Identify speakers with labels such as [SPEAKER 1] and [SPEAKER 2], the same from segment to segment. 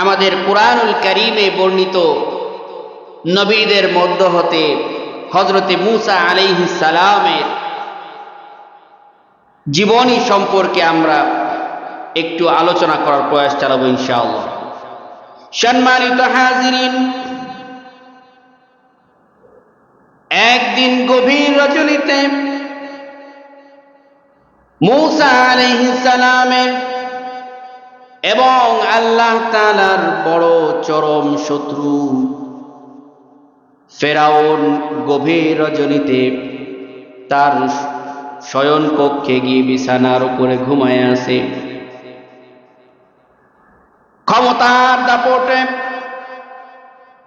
[SPEAKER 1] আমাদের কোরআনুল করিমে বর্ণিত নবীদের মধ্য হতে হজরতে মুসা আলাইহি সালামের জীবনী সম্পর্কে আমরা একটু আলোচনা করার প্রয়াস চালাবো ইনশাআল্লাহ। সম্মানিত হাজিরিন, একদিন গভীর রজনীতে মূসা আলাইহিস সালামের এবং আল্লাহ তাআলার বড় চরম শত্রু। ফেরাউন গভীর রজনীতে তার শয়ন কক্ষে গিয়ে বিছানার উপরে ঘুমায় আছে। ক্ষমতার দাপটে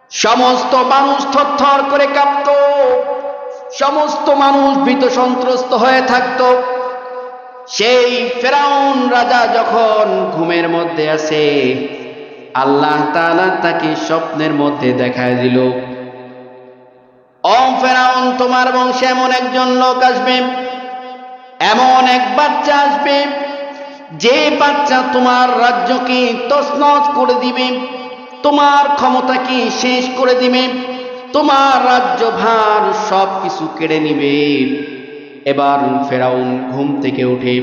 [SPEAKER 1] সমস্ত মানুষ থরথর করে কাঁপত। সমস্ত মানুষ ভীত সন্ত্রস্ত হয়ে থাকত। সেই ফেরাউন রাজা যখন ঘুমের মধ্যে আছে, আল্লাহ তাআলা তাকে স্বপ্নের মধ্যে দেখায় দিল। ও ফেরাউন, তোমার বংশে এমন একজন লোক আসবে, এমন এক বাচ্চা আসবে, যে বাচ্চা তোমার রাজ্যকে তছনছ করে দিবে, তোমার ক্ষমতাকে শেষ করে দিবে, তোমার রাজ্য ভার সব কিছু কেড়ে নিবে। এবার ফেরাউন ঘুম থেকে উঠে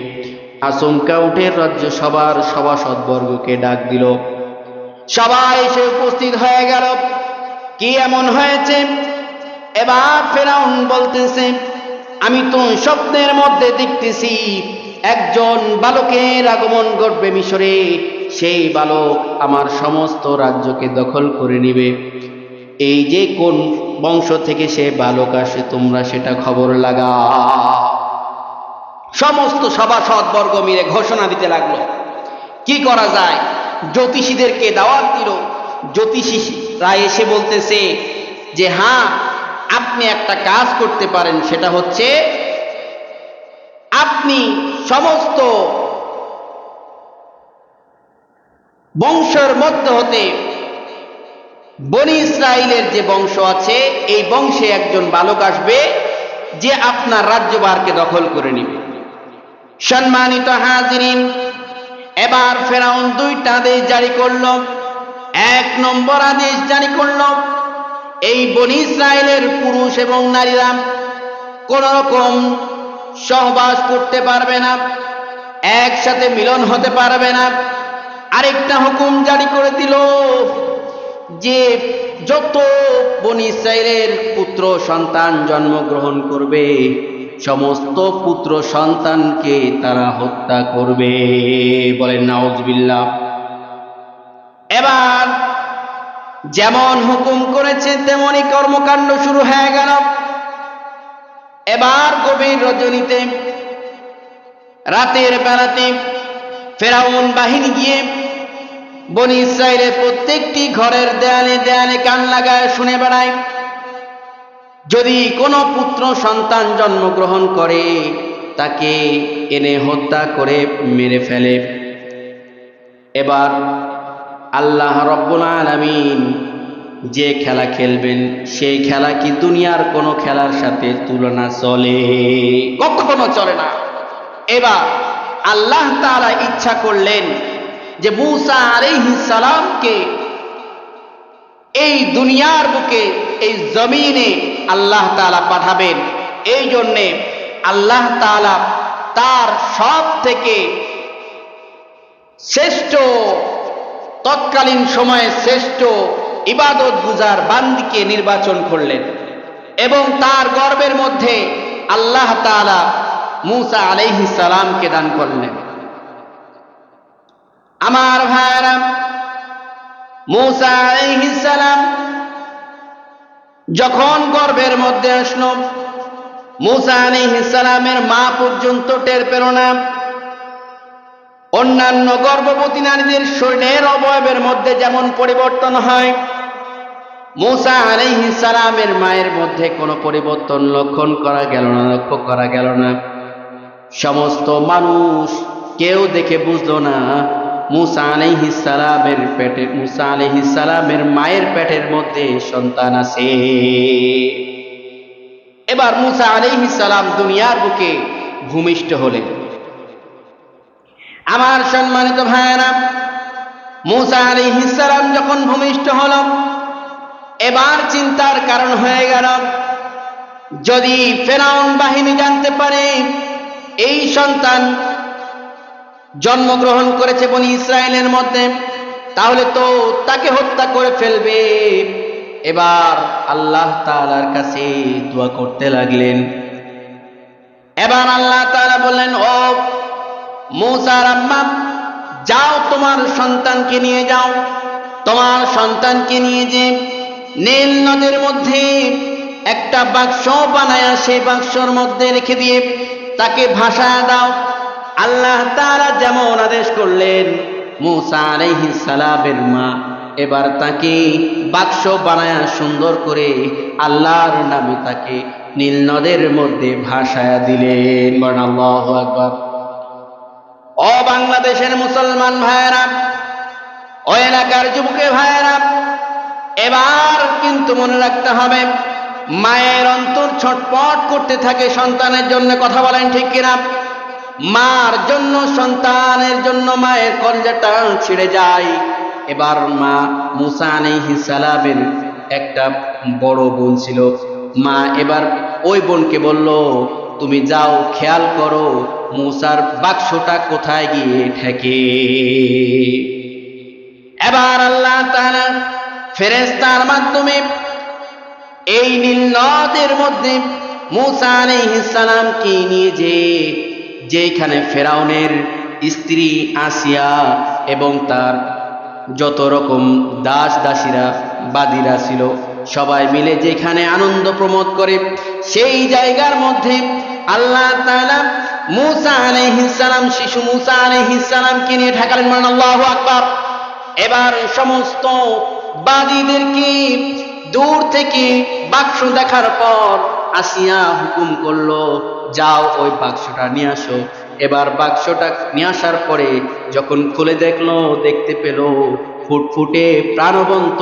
[SPEAKER 1] আচমকা উঠে রাজ্য সবার সভাসদবর্গকে ডাক দিল, সবাই এসে উপস্থিত হয়ে গেল। কি এমন হয়েছে? এবার ফেরাউন বলতেছে, আমি তো স্বপ্নের মধ্যে দেখতেছি, একজন বালকের আগমন ঘটবে মিশরে। সেই বালক আমার সমস্ত রাজ্যকে দখল করে নিবে। এই যে কোন বংশ থেকে সে বালক আসে, তোমরা সেটা খবর লাগা সমস্ত সভাসদ বর্গ মিলে ঘোষণা দিতে লাগল। কি করা যায়? জ্যোতিষীদেরকে দাওয়াত দিল। জ্যোতিষীরা এসে বলতেছে যে হ্যাঁ আপনি একটা কাজ করতে পারেন। সেটা হচ্ছে, আপনি সমস্ত বংশের মধ্যে হতে বনি ইসরায়েলের যে বংশ আছে, এই বংশে একজন বালক আসবে যে আপনার রাজ্যভারকে দখল করে নিবে। সম্মানিত হাজিরিন, এবার ফেরাউন দুইটা আদেশ জারি করল। এক নম্বর আদেশ জারি করল, এই বনি ইসরায়েলের পুরুষ এবং নারীরা কোন রকম সহবাস করতে পারবে না, একসাথে মিলন হতে পারবে না। আরেকটা হুকুম জারি করে দিল যে যত বনি ইসরায়েলের পুত্র সন্তান জন্মগ্রহণ করবে, সমস্ত পুত্র সন্তানকে তারা হত্যা করবে। বলেন, নাউজবিল্লাহ। এবার যেমন হুকুম করেছে তেমনই কর্মকাণ্ড শুরু হয়ে গেল। এবার গভীর রজনীতে, রাতের বেলাতে ফেরাউন বাহিনী গিয়ে বনি ইসরায়েলের প্রত্যেকটি ঘরের দেয়ালে দেয়ালে কান লাগায়, শুনে বেড়ায়। যদি কোনো পুত্র সন্তান জন্মগ্রহণ করে, তাকে এনে হত্যা করে মেরে ফেলে। এবার আল্লাহ রব্বুল আলামিন যে খেলা খেলবেন, সেই খেলা কি দুনিয়ার কোনো খেলার সাথে তুলনা চলে? কখনো চলে না। এবার আল্লাহ তারা ইচ্ছা করলেন যে মুসা আলাইহিস সালামকে এই দুনিয়ার বুকে, এই জমিনে আল্লাহ তাআলা পাঠাবেন। এই জন্যে আল্লাহ তাআলা তার সব থেকে শ্রেষ্ঠ, তৎকালীন সময়ে শ্রেষ্ঠ ইবাদত গুজার বান্দিকে নির্বাচন করলেন এবং তার গর্বের মধ্যে আল্লাহ তাআলা মুসা আলাইহিস সালামকে দান করলেন। আমার ভাইরা, মুসা যখন গর্ভের মধ্যে আসলো, মুসা মা পর্যন্ত টের পেল না। অন্যান্য গর্ভবতী নারীদের শরীরের অবয়বের মধ্যে যেমন পরিবর্তন হয়, মুসা সালামের মায়ের মধ্যে কোনো পরিবর্তন লক্ষণ করা গেল না, লক্ষ্য করা গেল না। সমস্ত মানুষ কেউ দেখে বুঝলো না মুসা আলাইহিস সালামের পেটে, মুসা আলাইহিস সালামের মায়ের পেটের মধ্যে সন্তান আছে। এবার মুসা আলাইহিস সালাম দুনিয়ার বুকে ভূমিষ্ঠ হলেন। আমার সম্মানিত ভাইয়েরা, মুসা আলাইহিসসালাম যখন ভূমিষ্ঠ হল, এবার চিন্তার কারণ হয়ে গেল, যদি ফেরাউন বাহিনী জানতে পারে, এই সন্তান জন্মগ্রহণ করেছে বনি ইসরায়েলের মধ্যে, তাহলে তো তাকে হত্যা করে ফেলবে। এবার আল্লাহ তাআলার কাছে দোয়া করতে লাগলেন। এবার আল্লাহ তাআলা বললেন, ও মৌসার আম্মা, যাও তোমার সন্তানকে নিয়ে যাও। তোমার সন্তানকে নিয়ে যে নীল নদের মধ্যে একটা বাক্স বানায় সেই বাক্সর মধ্যে রেখে দিয়ে তাকে ভাষা দাও। আল্লাহ তারা যেমন আদেশ করলেন, মুসা সালামের মা, এবার তাকে বাক্স বানায়া সুন্দর করে আল্লাহর নামে তাকে নীল নদের মধ্যে ভাসায়া দিলেন। আল্লাহু ও বাংলাদেশের মুসলমান ভাইয়েরা, ও এলাকার যুবকে ভাইয়েরা, এবার কিন্তু মনে রাখতে হবে, মায়ের অন্তর ছটপট করতে থাকে সন্তানের জন্য, কথা বলেন ঠিক কিনা? মার জন্য, সন্তানের জন্য, মায়ের কলজাটা ছিঁড়ে যায়। এবার মা মুসা সালামের একটা বড় বোন ছিল। মা এবার ওই বোনকে বলল, তুমি যাও, খেয়াল করো, মুসার বাক্সটা কোথায় গিয়ে ঠেকে? এবার আল্লাহ তাআলা ফেরেশতার মাধ্যমে এই নীল নদের মধ্যে মুসা আলাইহিস সালামকে নিয়ে যে যেখানে ফেরাউনের স্ত্রী আসিয়া এবং তার যত রকম দাস দাসীরা, বাদীরা ছিল, সবাই মিলে যেখানে আনন্দ প্রমোদ করে, সেই জায়গার মধ্যে আল্লাহ তাআলা মুসা সালাম, শিশু মুসা সালামকে নিয়ে ঢাকালেন মান আল্লাহু আকবার। এবার সমস্ত বাদীদেরকে দূর থেকে বাক্স দেখার পর আসিয়া হুকুম করল, যাও ওই বাক্সটা নিয়ে আসো। এবার বাক্সটা নিয়ে আসার পরে যখন খুলে দেখল, দেখতে পেল ফুটফুটে প্রাণবন্ত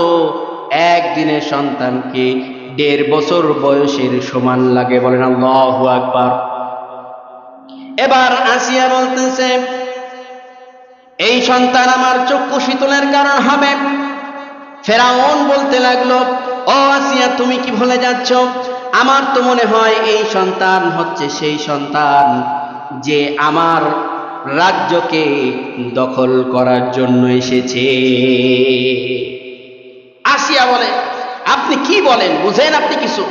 [SPEAKER 1] একদিনের সন্তানকে দেড় বছর বয়সের সমান লাগে। বলেন আল্লাহু আকবার। এবার আসিয়া বলতেছে, এই সন্তান আমার চক্ষু শীতলের কারণ হবে। ফেরাউন বলতে লাগল, ও আসিয়া, তুমি কি ভুলে যাচ্ছ? আমার তো মনে হয় এই সন্তান হচ্ছে সেই সন্তান যে আমার রাজ্যকে দখল করার জন্য এসেছে। আসিয়া বলে, আপনি কি বলেন? বুঝেন আপনি কিছু?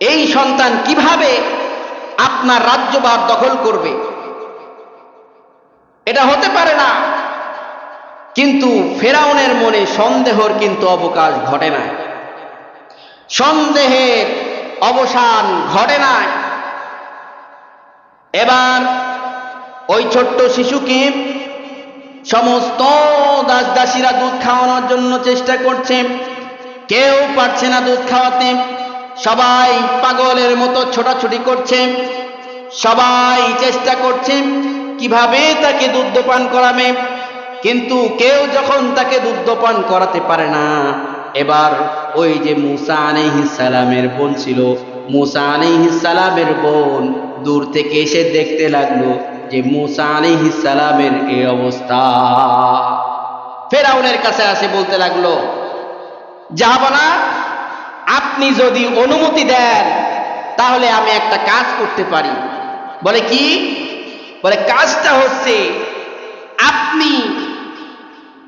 [SPEAKER 1] এই সন্তান কীভাবে আপনার রাজ্যভার দখল করবে? এটা হতে পারে না। কিন্তু ফেরাউনের মনে সন্দেহর কিন্তু অবকাশ ঘটে না। সন্দেহের অবসান ঘটে না। এবার ওই ছোট্ট শিশুকে সমস্ত দাস দাসীরা দুধ খাওয়ানোর জন্য চেষ্টা করছে। কেউ পারছে না দুধ খাওয়াতে। সবাই পাগলের মতো ছোটাছুটি করছে। সবাই চেষ্টা করছে কীভাবে তাকে দুধ পান করাবে। কিন্তু কেউ যখন তাকে দুধ করাতে পারে না এবার ওই যে মুসা সালামের বোন ছিল, মুসা সালামের বোন দূর থেকে এসে দেখতে লাগল যে মুসা সালামের এই অবস্থা। ফেরাউনের কাছে আসে বলতে লাগল যাহাবনা আপনি যদি অনুমতি দেন, তাহলে আমি একটা কাজ করতে পারি। বলে কি? বলে, কাজটা হচ্ছে, আপনি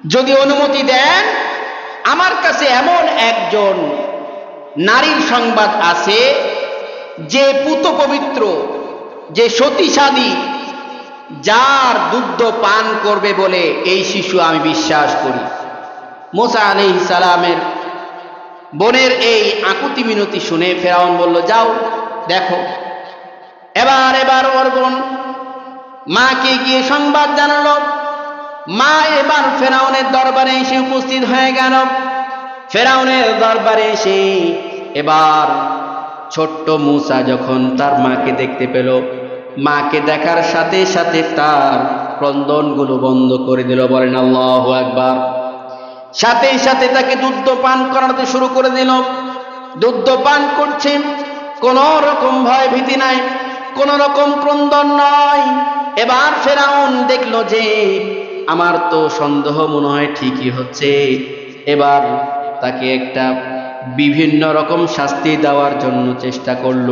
[SPEAKER 1] যদি অনুমতি দেন আমার কাছে এমন একজন নারীর সংবাদ আছে, যে পুত পবিত্র, যে সতীসাদী যার দুগ্ধ পান করবে বলে এই শিশু আমি বিশ্বাস করি। মোসা আলি সালামের বোনের এই আকুতি মিনতি শুনে ফেরাউন বলল, যাও, দেখো। এবার এবার ওর বোন মাকে গিয়ে সংবাদ জানালো। মা এবার ফেরাউনের দরবারে এসে উপস্থিত হয়ে গেল। ফেরাউনের দরবারে এসে এবার ছোট্ট মুসা যখন তার মাকে দেখতে পেল, মাকে দেখার সাথে সাথে তার ক্রন্দনগুলো বন্ধ করে দিল, বলেন আল্লাহ একবার সাথে সাথে তাকে দুধ পান করাতে শুরু করে দিল। দুধ পান করছে, কোন রকম ভয় ভীতি নাই, কোন রকম ক্রন্দন নয় এবার ফেরাউন দেখল যে আমার তো সন্দেহ মনে হয় ঠিকই হচ্ছে। এবার তাকে একটা বিভিন্ন রকম শাস্তি দেওয়ার জন্য চেষ্টা করল।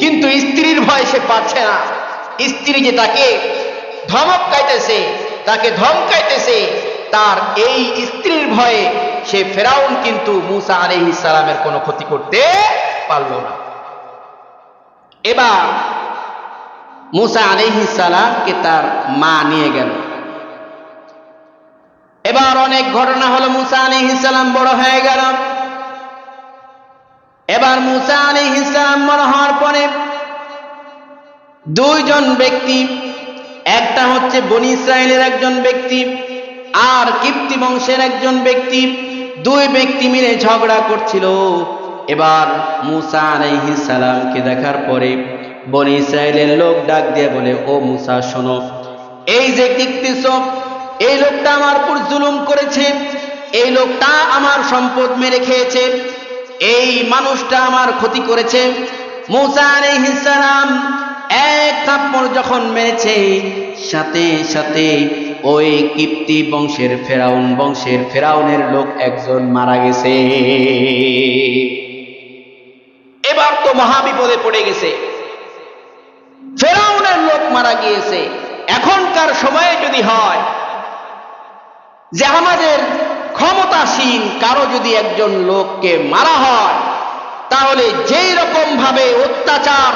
[SPEAKER 1] কিন্তু স্ত্রীর ভয় সে পাচ্ছে না। স্ত্রী যে তাকে ধমক কাইতেছে তাকে ধমকাইতেছে, তার এই স্ত্রীর ভয়ে সে ফেরাউন কিন্তু মুসা আলহ ইসালামের কোনো ক্ষতি করতে পারল না। এবার মুসা আলহ তার মা নিয়ে গেল। এবার অনেক ঘটনা হলো, মুসা আলহ ইসালাম বড় হয়ে গেল। এবার মুসা আলহ ইসালাম বড় হওয়ার পরে দুইজন ব্যক্তি, একটা হচ্ছে বনি ইসরায়েলের একজন ব্যক্তি আর কিপ্তি বংশের একজন ব্যক্তি, দুই ব্যক্তি মিলে ঝগড়া করছিল। এবার মুসা আলাইহিস সালামকে দেখার পরে বনি ইসরায়েলের লোক ডাক দিয়ে বলে, ও মুসা, শোনো, এই যে দেখতেছ এই লোকটা আমার উপর জুলুম করেছে, এই লোকটা আমার সম্পদ মেরে খেয়েছে, এই মানুষটা আমার ক্ষতি করেছে। এক থাপ্পড় যখন মেরেছে, সাথে সাথে ওই কিপ্তি বংশের ফেরাউন, বংশের ফেরাউনের লোক একজন মারা গেছে। এবার তো মহাবিপদে পড়ে গেছে। ফেরাউনের লোক মারা গিয়েছে। এখনকার সময়ে যদি হয় যে আমাদের ক্ষমতাসীন কারও যদি একজন লোককে মারা হয়, তাহলে যেই রকম ভাবে অত্যাচার,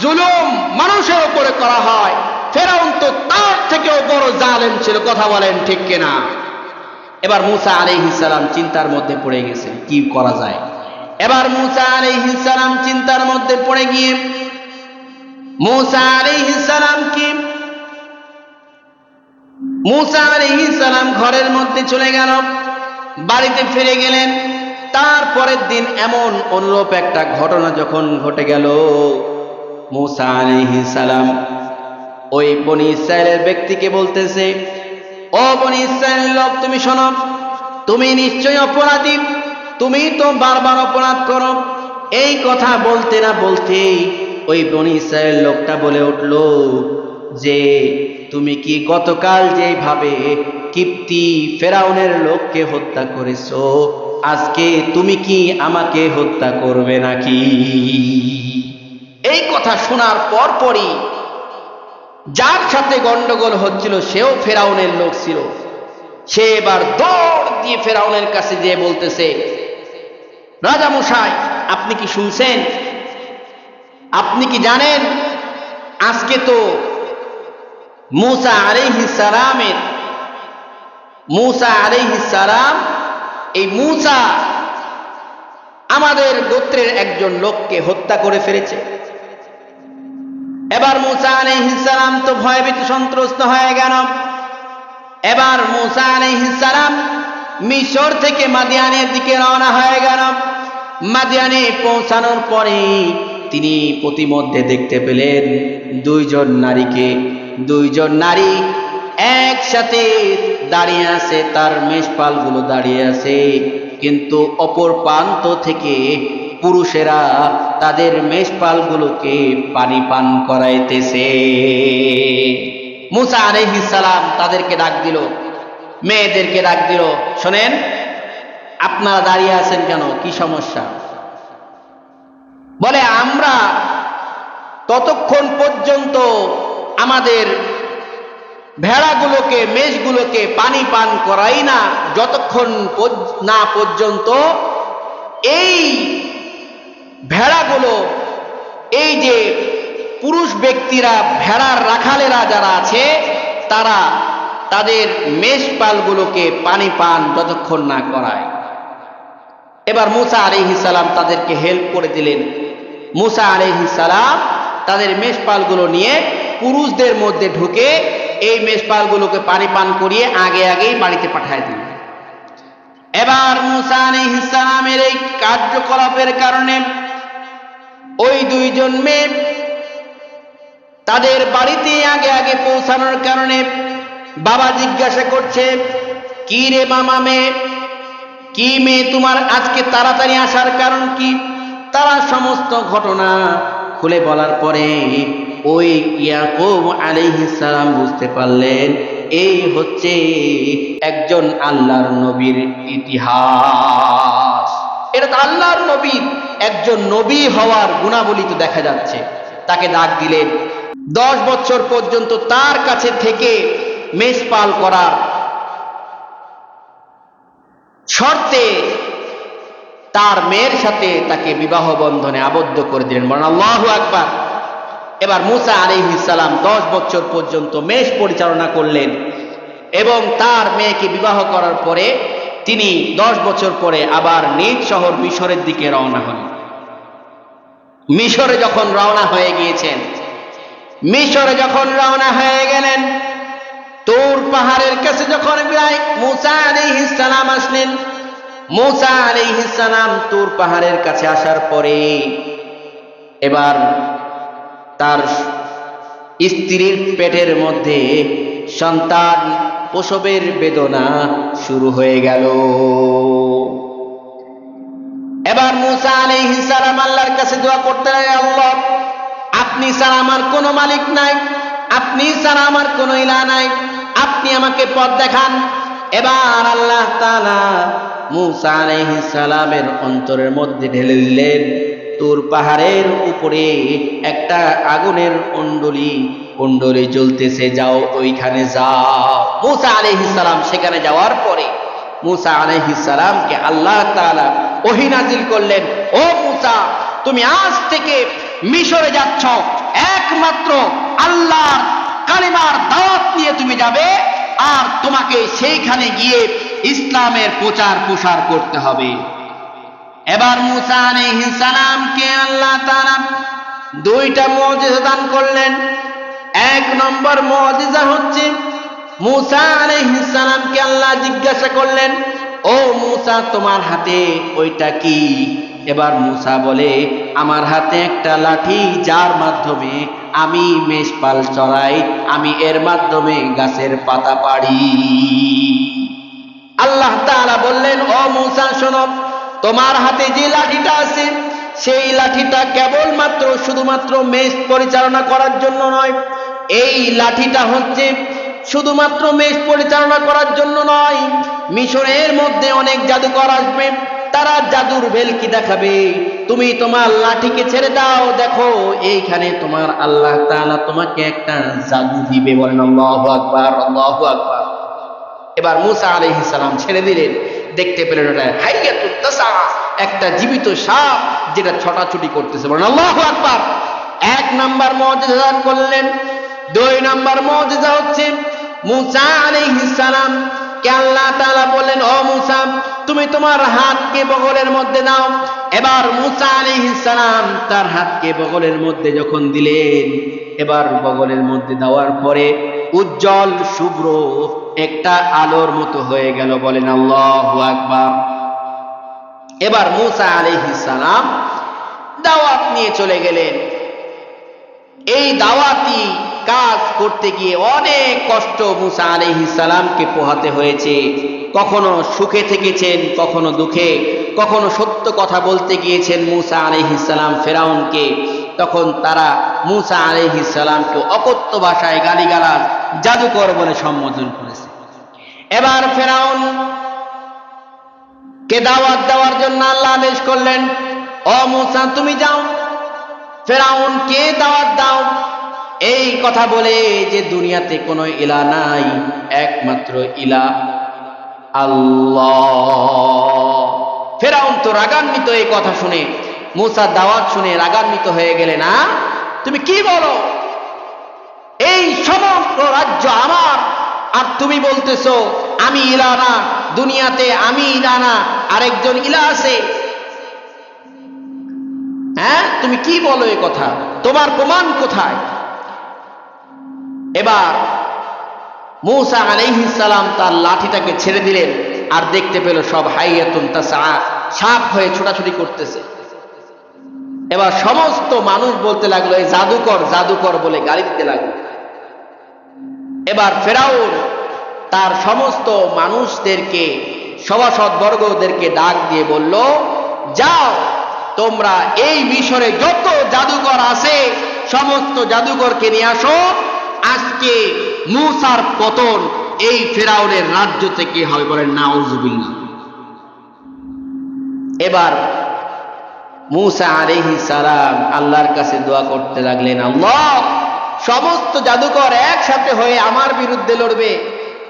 [SPEAKER 1] জুলুম মানুষের উপরে করা হয়, ফেরাউন তো তার থেকেও বড় জালেম ছিল, কথা বলেন ঠিক কিনা? এবার মুসা আলাইহিসালাম চিন্তার মধ্যে পড়ে গেছে, কি করা যায়? এবার মুসা আলাইহিসালাম চিন্তার মধ্যে পড়ে গিয়ে, মুসা আলাইহিসালাম কি মুসা আলাইহিসালাম ঘরের মধ্যে চলে গেল, বাড়িতে ফিরে গেলেন। তারপরের দিন এমন অনুরূপ একটা ঘটনা যখন ঘটে গেল, মুসা সালাম ওই বনি ইসরায়েলের ব্যক্তিকে বলতেছে, ও বনি ইসরায়েলের লোক তুমি শোনো, তুমি নিশ্চয়ই অপরাধী, তুমি তো বারবার অপরাধ করো। এই কথা বলতে না বলতেই ওই বনি ইসরায়েল লোকটা বলে উঠল যে তুমি কি গতকাল যেভাবে কিপ্তি ফেরাউনের লোককে হত্যা করেছ, আজকে তুমি কি আমাকে হত্যা করবে নাকি? এই কথা শোনার পর পরই যার সাথে গন্ডগোল হচ্ছিল, সেও ফেরাউনের লোক ছিল। সে এবার দৌড় দিয়ে ফেরাউনের কাছে যেয়ে বলতেছে, রাজা মশাই, আপনি কি শুনছেন? আপনি কি জানেন? আজকে তো মুসা আলাইহিস সালামের, মুসা আলাইহিস সালাম, এই মুসা আমাদের গোত্রের একজন লোককে হত্যা করে ফেলেছে। এবার মুসা আলাইহিসালাম তো ভয়ভীত সন্ত্রস্ত হয়ে গেল। এবার মুসা আলাইহিসালাম মিশর থেকে মাদিয়ানের দিকে রওনা হয়ে গেল। মাদিয়ানে পৌঁছানোর পরে তিনি প্রতিমধ্যে দেখতে পেলেন দুইজন নারীকে দুইজন নারী একসাথে দাঁড়িয়ে আছে, তার মেষপালগুলো দাঁড়িয়ে আছে। কিন্তু অপর প্রান্ত থেকে পুরুষেরা তাদের মেষপালগুলোকে পানি পান করাইতেছে। মুসা সালাম তাদেরকে ডাক দিল, মেয়েদেরকে ডাক দিল, শোনেন, আপনারা দাঁড়িয়ে আছেন কেন? কি সমস্যা? বলে, আমরা ততক্ষণ পর্যন্ত আমাদের ভেড়াগুলোকে, মেষগুলোকে পানি পান করাই না যতক্ষণ না পর্যন্ত এই ভেড়াগুলো, এই যে পুরুষ ব্যক্তিরা ভেড়ার রাখালেরা যারা আছে, তারা তাদের মেষপালগুলোকে পানি পান যতক্ষণ না করায়। এবার মুসা আলিহিস সালাম তাদেরকে হেল্প করে দিলেন। মুসা আলিহিস সালাম তাদের মেষপালগুলো নিয়ে পুরুষদের মধ্যে ঢুকে এই মেষপালগুলোকে পানি পান করিয়ে আগে আগেই বাড়িতে পাঠায় দিলেন এবার মুসা আলিহিস সালামের এই কার্যকলাপের কারণে ওই দুইজন মেয়ে তাদের বাড়িতে আগে আগে পৌঁছানোর কারণে বাবা জিজ্ঞাসা করছে, কি রে মামা মেয়ে? কি মেয়ে তোমার আজকে তাড়াতাড়ি আসার কারণ কি? তারা সমস্ত ঘটনা খুলে বলার পরে ওই ইয়াকুব সালাম বুঝতে পারলেন, এই হচ্ছে একজন আল্লাহর নবীর ইতিহাস। এটা তো আল্লাহর নবীর একজন নবী হওয়ার গুণাবলী তো দেখা যাচ্ছে। তাকে ডাক দিলেন, দশ বছর পর্যন্ত তার কাছে থেকে মেষপাল করার শর্তে তার মেয়ের সাথে তাকে বিবাহ বন্ধনে আবদ্ধ করে দিলেন। বলেন, আল্লাহ আকবার। এবার মুসা আলিহিসাল্লাম দশ বছর পর্যন্ত মেষ পরিচালনা করলেন এবং তার মেয়েকে বিবাহ করার পরে তিনি দশ বছর পরে আবার নিজ শহর মিশরের দিকে রওনা হন। মিশরে যখন রওনা হয়ে গিয়েছেন, মিশরে যখন রওনা হয়ে গেলেন, তোর পাহাড়ের কাছে যখন প্রায় মুসা আলিহিসাল্লাম আসলেন, মুসা আলিহিসাল্লাম তোর পাহাড়ের কাছে আসার পরে এবার তার স্ত্রীর পেটের মধ্যে সন্তান প্রসবের বেদনা শুরু হয়ে গেল। এবার মুসা আলাইহিস সালাম আল্লাহর কাছে দোয়া করতে আল্লাহ, আপনি ছাড়া আমার কোনো মালিক নাই, আপনি ছাড়া আমার কোনো ইলা নাই, আপনি আমাকে পথ দেখান। এবার আল্লাহ তাআলা মুসা আলাইহিস সালামের অন্তরের মধ্যে ঢেলে দিলেন তোর পাহাড়ের উপরে একটা আগুনের কুণ্ডলি কুণ্ডলি জ্বলতেছে, যাও ওইখানে যাও। মুসা আলাইহিস সালাম সেখানে যাওয়ার পরে মুসা আলাইহিস সালামকে আল্লাহ তাআলা ওহী নাজিল করলেন, ও মুসা, তুমি আজ থেকে মিশরে যাচ্ছ। একমাত্র আল্লাহর কালিমার দাওয়াত নিয়ে তুমি যাবে আর তোমাকে সেইখানে গিয়ে ইসলামের প্রচার প্রসার করতে হবে। এবার মুসা আলাইহিস সালামকে আল্লাহ তাআলা দুইটা মুজিজা দান করলেন। এক নম্বর মুজিজা হচ্ছে মুসা আলাইহিস সালামকে আল্লাহ জিজ্ঞাসা করলেন, ও মুসা, তোমার হাতে ওইটা কি? এবার মুসা বলে, আমার হাতে একটা লাঠি, যার মাধ্যমে আমি মেষপাল চড়াই, আমি এর মাধ্যমে গাছের পাতা পাড়ি। আল্লাহ তাআলা বললেন, ও মুসা, শোনো তোমার হাতে যে লাঠিটা আছে, সেই লাঠিটা কেবলমাত্র শুধুমাত্র মেষ পরিচালনা করার জন্য নয়, এই লাঠিটা হচ্ছে শুধুমাত্র মেষ পরিচালনা করার জন্য নয়, মিশরের মধ্যে অনেক জাদুকর আসবে, তারা জাদুর ভেলকি দেখাবে। তুমি তোমার লাঠিকে ছেড়ে দাও, দেখো এইখানে তোমার আল্লাহ তাআলা তোমাকে একটা জাদু দিবে, বলেন আল্লাহু আকবার আল্লাহু আকবার। এবার মুসা আলাইহিস সালাম ছেড়ে দিলেন। দেখতে পেলেন ওটা একটা জীবিত সাপ যেটা ছটাছুটি করতেছে। বলেন, আল্লাহু আকবার। এক নাম্বার দান করলেন। দুই নাম্বার মুজিজা হচ্ছে মুসা আলাইহিস সালাম। কে আল্লাহ বললেন, ও মুসা, তুমি তোমার হাতকে বগলের মধ্যে দাও। এবার মুসা আলাইহিস সালাম তার হাতকে বগলের মধ্যে যখন দিলেন, এবার বগলের মধ্যে দেওয়ার পরে উজ্জ্বল, শুভ্র একটা আলোর মতো হয়ে গেল বলেন আল্লাহু আকবার। এবার মুসা আলাইহিস সালাম দাওয়াত নিয়ে চলে গেলেন। এই দাওয়াতি কাজ করতে গিয়ে অনেক কষ্ট মুসা আলাইহিস সালামকে পোহাতে হয়েছে। কখনো সুখে থেকেছেন, কখনো দুঃখে। কখনো সত্য কথা বলতে গিয়েছেন মুসা আলাইহিস সালাম ফেরাউনকে। তখন তারা মুসা আলাইহিস সালামকে অকথ্য ভাষায় গালিগালাজ, জাদুকর বলে সম্বোধন করেছে। এবার ফেরাউন কে দাওয়াত দেওয়ার জন্য আল্লাহ আদেশ করলেন, ও মুসা, তুমি যাও। ফেরাউন, কে দাওয়াত দাও? এই কথা বলে যে দুনিয়াতে কোনো ইলা নাই, একমাত্র ইলা আল্লাহ। ফেরাউন তো রাগান্বিত এই কথা শুনে, মুসা দাওয়াত শুনে রাগান্বিত হয়ে গেলে, না, তুমি কি বলো? এই সমগ্র রাজ্য আমার আর তুমি বলতেছো, আমি ইলা না দুনিয়াতে আমি ইলা না আরেকজন ইলা আছে। হ্যাঁ? তুমি কি বলো এ কথা? তোমার প্রমাণ কোথায়? এবার মৌসা সালাম তার লাঠিটাকে ছেড়ে দিলেন আর দেখতে পেল সব হাইয়াতুন তা সাপ হয়ে ছোটাছুটি করতেছে। এবার সমস্ত মানুষ বলতে লাগল, এই জাদুকর জাদুকর বলে গালি দিতে লাগল। এবার ফেরাউন তার সমস্ত মানুষদেরকে, সভাসদ বর্গদেরকে ডাক দিয়ে বলল, যাও, তোমরা এই মিশরে যত জাদুঘর আছে, সমস্ত জাদুকরকে নিয়ে আসো। আজকে মুসার পতন এই ফেরাউনের রাজ্য থেকে হবে বলেন নাউজুবিল্লাহ। এবার মুসা আলাইহি সালাম আল্লাহর কাছে দোয়া করতে লাগলেন, আল্লাহ সমস্ত জাদুকর একসাথে হয়ে আমার বিরুদ্ধে লড়বে।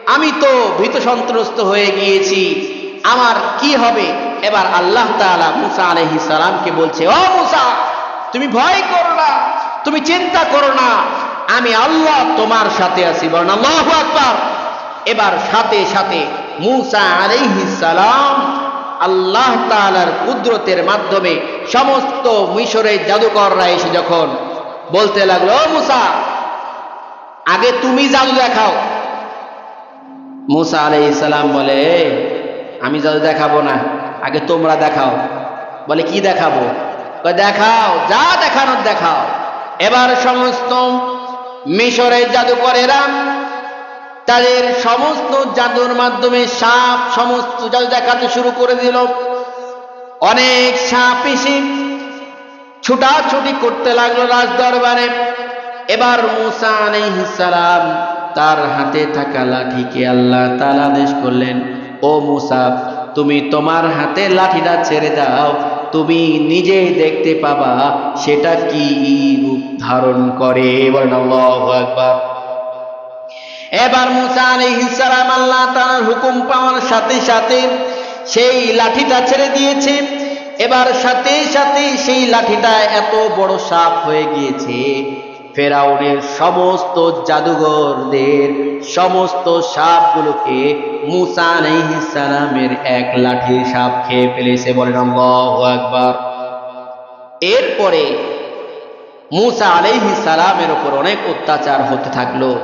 [SPEAKER 1] আমি তো ভীত সন্ত্রস্ত হয়ে গিয়েছি। আমার কি হবে? এবার আল্লাহ তাআলা মুসা আলাইহি সালামকে বলছে, ও মুসা, তুমি ভয় করো না, তুমি চিন্তা করো না। আমি আল্লাহ তোমার সাথে আছি বলেন আল্লাহু আকবার। এবার সাথে সাথে মুসা আলাইহিস সালাম আল্লাহ তাআলার কুদরতের মাধ্যমে সমস্ত মিশরের জাদুকররা এসে যখন বলতে লাগল, "ও মুসা, আগে তুমি জাদু দেখাও। মুসা আলাইহিস সালাম বলে আমি জাদু দেখাবো না, আগে তোমরা দেখাও। বলে, কি দেখাবো? দেখাও, যা দেখানোর দেখাও। এবার সমস্ত মিশরের জাদুকরেরা তাদের সমস্ত জাদুর মাধ্যমে সাপ, সমস্ত জাদু দেখাতে শুরু করে দিল। অনেক সাপ এসে ছুটাছুটি করতে লাগল রাজ দরবারে এবার মুসা সালাম তার হাতে থাকা লাঠিকে আল্লাহ তাআলা আদেশ করলেন, ও মুসা, তুমি তোমার হাতে লাঠিটা ছেড়ে দাও। তুমি নিজেই দেখতে পাবা সেটা কি রূপ ধারণ করে। আকবার। এবার মুসা আলাইহিস সালাম আল্লাহ তাআলার হুকুম পাওয়ার সাথে সাথে সেই লাঠিটা ছেড়ে দিয়েছে। এবার সাথে সাথে সেই লাঠিটা এত বড় সাপ হয়ে গিয়েছে। ফেরাউনের সমস্ত জাদুঘরদের সমস্ত সাপগুলোকে মুসা সালামের এক লাঠির সাপ খেয়ে ফেলেছে বলেন আকবার। এরপরে মুসা আলাইহিস সালামের উপর অনেক অত্যাচার হতে থাকল।